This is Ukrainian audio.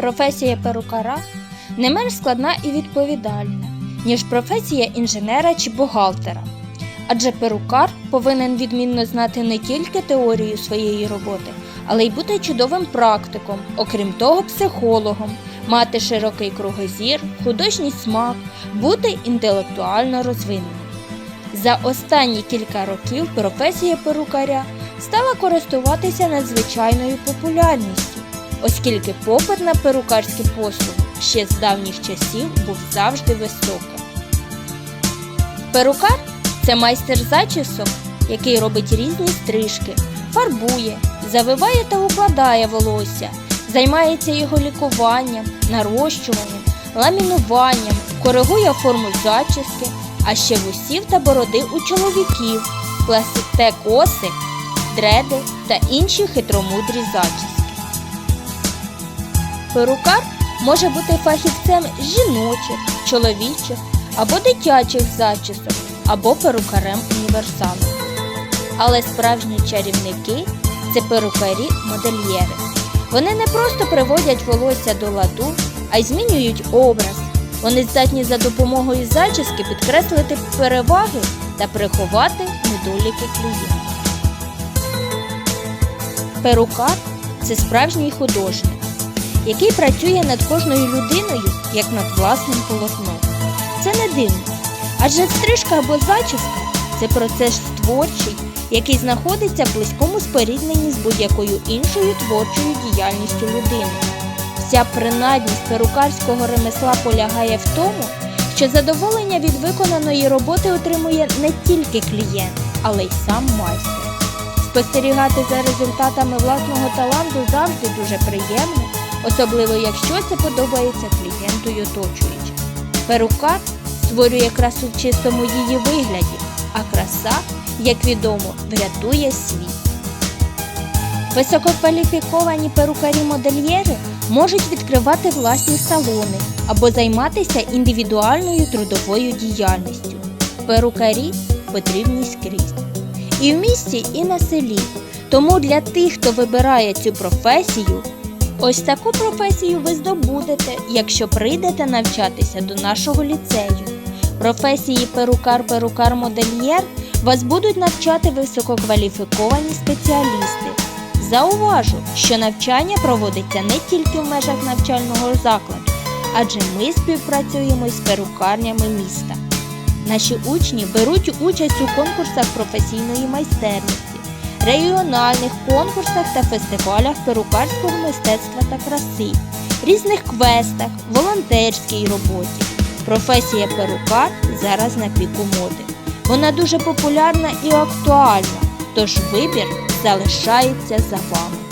Професія перукара не менш складна і відповідальна, ніж професія інженера чи бухгалтера. Адже перукар повинен відмінно знати не тільки теорію своєї роботи, але й бути чудовим практиком, окрім того, психологом, мати широкий кругозір, художній смак, бути інтелектуально розвиненим. За останні кілька років професія перукаря стала користуватися надзвичайною популярністю, оскільки попит на перукарські послуги ще з давніх часів був завжди високим. Перукар це майстер зачісок, який робить різні стрижки, фарбує, завиває та укладає волосся, займається його лікуванням, нарощуванням, ламінуванням, коригує форму зачіски, а ще вусів та бороди у чоловіків, пласте коси, дреди та інші хитромудрі зачіски. Перукар може бути фахівцем жіночих, чоловічих або дитячих зачісок, або перукарем універсалом. Але справжні чарівники це перукарі-модельєри. Вони не просто приводять волосся до ладу, а й змінюють образ. Вони здатні за допомогою зачіски підкреслити переваги та приховати недоліки клієнта. Перукар це справжній художник, який працює над кожною людиною як над власним полотном. Це не дивно, адже стрижка або зачіска це процес творчий, який знаходиться в близькому спорідненні з будь-якою іншою творчою діяльністю людини. Вся принадність перукарського ремесла полягає в тому, що задоволення від виконаної роботи отримує не тільки клієнт, але й сам майстер. Спостерігати за результатами власного таланту завжди дуже приємно, особливо якщо це подобається клієнту й оточуючим. Перукар створює красу в чистому її вигляді, а краса, як відомо, врятує світ. Висококваліфіковані перукарі-модельєри можуть відкривати власні салони або займатися індивідуальною трудовою діяльністю. Перукарі потрібні скрізь. І в місті, і на селі. Тому для тих, хто вибирає цю професію, ось таку професію ви здобудете, якщо прийдете навчатися до нашого ліцею. Професії перукар-перукар-модельєр вас будуть навчати висококваліфіковані спеціалісти. Зауважу, що навчання проводиться не тільки в межах навчального закладу, адже ми співпрацюємо з перукарнями міста. Наші учні беруть участь у конкурсах професійної майстерності, регіональних конкурсах та фестивалях перукарського мистецтва та краси, різних квестах, волонтерській роботі. Професія перукар зараз на піку моди. Вона дуже популярна і актуальна, тож вибір залишається за вами.